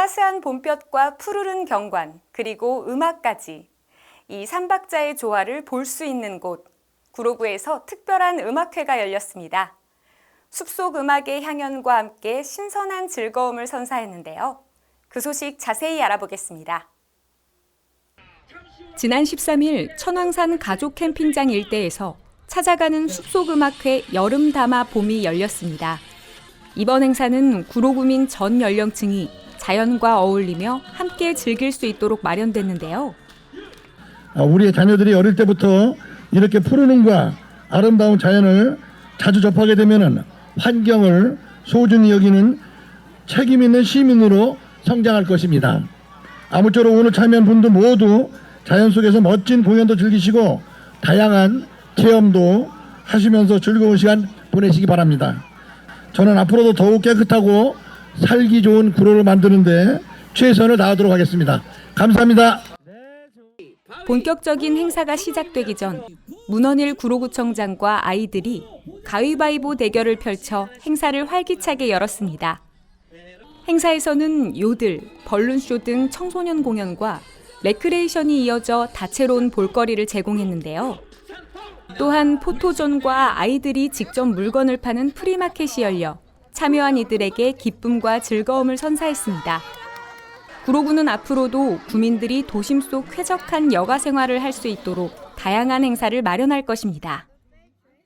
따스한 봄볕과 푸르른 경관, 그리고 음악까지 이 삼박자의 조화를 볼 수 있는 곳, 구로구에서 특별한 음악회가 열렸습니다. 숲속 음악의 향연과 함께 신선한 즐거움을 선사했는데요. 그 소식 자세히 알아보겠습니다. 지난 13일 천왕산 가족 캠핑장 일대에서 찾아가는 숲속 음악회 여름 담화 봄이 열렸습니다. 이번 행사는 구로구민 전 연령층이 자연과 어울리며 함께 즐길 수 있도록 마련됐는데요. 아, 우리의 자녀들이 어릴 때부터 이렇게 푸르는과 아름다운 자연을 자주 접하게 되면 환경을 소중히 여기는 책임 있는 시민으로 성장할 것입니다. 아무쪼록 오늘 참여한 분들 모두 자연 속에서 멋진 공연도 즐기시고 다양한 체험도 하시면서 즐거운 시간 보내시기 바랍니다. 저는 앞으로도 더욱 깨끗하고 살기 좋은 구로를 만드는데 최선을 다하도록 하겠습니다. 감사합니다. 본격적인 행사가 시작되기 전 문헌일 구로구청장과 아이들이 가위바위보 대결을 펼쳐 행사를 활기차게 열었습니다. 행사에서는 요들, 벌룬쇼 등 청소년 공연과 레크레이션이 이어져 다채로운 볼거리를 제공했는데요. 또한 포토존과 아이들이 직접 물건을 파는 프리마켓이 열려 참여한 이들에게 기쁨과 즐거움을 선사했습니다. 구로구는 앞으로도 구민들이 도심 속 쾌적한 여가 생활을 할 수 있도록 다양한 행사를 마련할 것입니다.